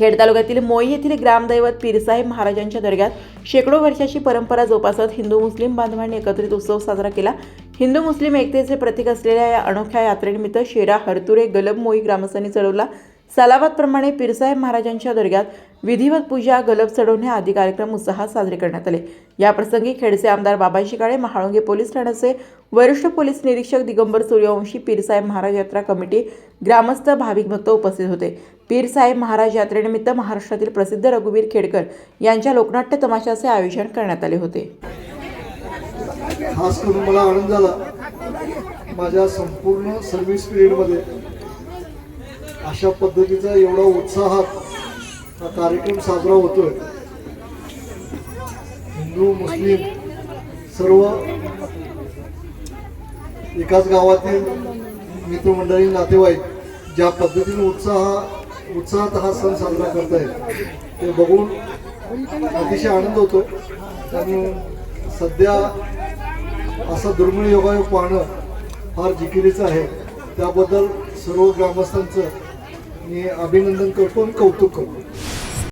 खेड तालुक्यातील मोई येथील ग्रामदैवत पीरसाहेब महाराजांच्या दर्ग्यात शेकडो वर्षाची परंपरा जोपासत हिंदू मुस्लिम बांधवांनी एकत्रित उत्सव साजरा केला. हिंदू मुस्लिम एकतेचे प्रतीक असलेल्या या अनोख्या यात्रेनिमित्त शेरा हरतुरे गलब मोई ग्रामस्थांनी चढवला. सालाबादप्रमाणे पीरसाहेब महाराजांच्या दर्ग्यात विधिवत पूजा गलब चढवणे आदी कार्यक्रम उत्साहात साजरे करण्यात आले. याप्रसंगी खेडचे आमदार बाबाजी काळे महाळुंगे पोलीस ठाण्याचे वरिष्ठ पोलीस निरीक्षक दिगंबर सूर्यवंशी पीरसाहेब महाराज यात्रा कमिटी ग्रामस्थ भाविक भक्त उपस्थित होते. पीरसाहेब महाराज यात्रेनिमित्त महाराष्ट्रातील प्रसिद्ध रघुवीर खेडकर यांच्या लोकनाट्य तमाशाचे आयोजन करण्यात आले होते. खास करून मला आनंद झाला. माझ्या संपूर्ण सर्व्हिस पिरियडमध्ये अशा पद्धतीचा एवढा उत्साहात हा कार्यक्रम साजरा होतोय. हिंदू मुस्लिम सर्व एकाच गावातील मित्रमंडळी नातेवाईक ज्या पद्धतीने उत्साह उत्साहात हा सण साजरा करतायत ते बघून अतिशय आनंद होतो. आणि सध्या असा दुर्मिळ योगायोग पाहणं फार जिकिरीचं आहे. त्याबद्दल सर्व ग्रामस्थांचं मी अभिनंदन करतो आणि कौतुक करतो.